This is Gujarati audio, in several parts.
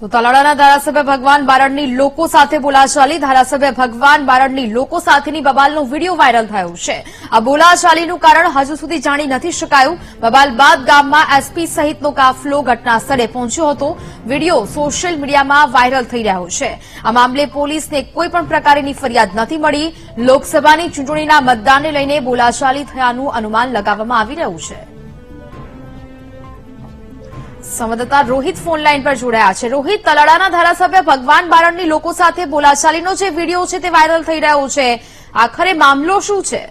તો તલાળાના ધારાસભ્ય ભગવાન બારડની લોકો સાથે બોલાચાલી. ધારાસભ્ય ભગવાન બારડની લોકો સાથેની બબાલનો વીડિયો વાયરલ થયો છે. આ બોલાચાલીનું કારણ હજુ સુધી જાણી નથી શકાયું. બબાલ બાદ ગામમાં એસપી સહિતનો કાફલો ઘટના સ્થળે પહોંચ્યો હતો. વીડિયો સોશિયલ મીડિયામાં વાયરલ થઈ રહ્યો છે. આ મામલે પોલીસને કોઈપણ પ્રકારની ફરિયાદ નથી મળી. લોકસભાની ચૂંટણીના મતદાનને લઈને બોલાચાલી થયાનું અનુમાન લગાવવામાં આવી રહ્યું છે. સંવાદદાતા રોહિત ફોન લાઈન પર જોડાયા છે. રોહિત તલાડાના ધારાસભ્ય ભગવાન બારડની લોકો સાથે બોલાચાલીનો જે વીડિયો છે તે વાયરલ થઈ રહ્યો છે. આખરે મામલો શું છે?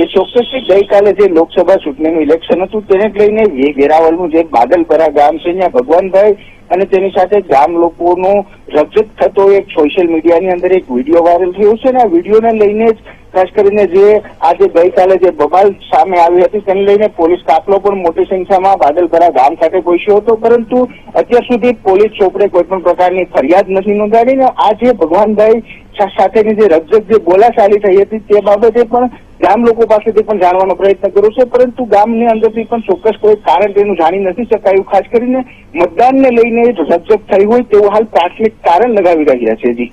જે ચોક્કસથી ગઈકાલે જે લોકસભા ચૂંટણીનું ઇલેક્શન હતું, તેને લઈને વેરાવળનું જે બાદલપરા ગામ છે, ત્યાં ભગવાનભાઈ અને તેની સાથે ગામ લોકોનો રજત થતો એક સોશિયલ મીડિયાની અંદર એક વીડિયો વાયરલ થયો છે અને આ વિડીયોને લઈને જ ખાસ કરીને જે આજે ગઈકાલે જે બબાલ સામે આવી હતી, તેને લઈને પોલીસ કાફલો પણ મોટી સંખ્યામાં બાદલપરા ગામ ખાતે પહોંચ્યો હતો. પરંતુ અત્યાર સુધી પોલીસ ચોપડે કોઈ પણ પ્રકારની ફરિયાદ નથી નોંધાવી ને આજે ભગવાનભાઈ સાથેની જે રજત જે બોલાશાલી થઈ હતી તે બાબતે પણ ગામ લોકો પાસેથી પણ જાણવાનો પ્રયત્ન કર્યો છે, પરંતુ ગામની અંદરથી પણ ચોક્કસ કોઈ કારણ તેનું જાણી નથી શકાયું ખાસ કરીને મતદાનને લઈને રજક થઈ હોય તેવું હાલ પ્રાથમિક કારણ લગાવી રહ્યા છે જી.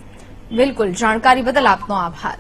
બિલકુલ, જાણકારી બદલ આપનો આભાર.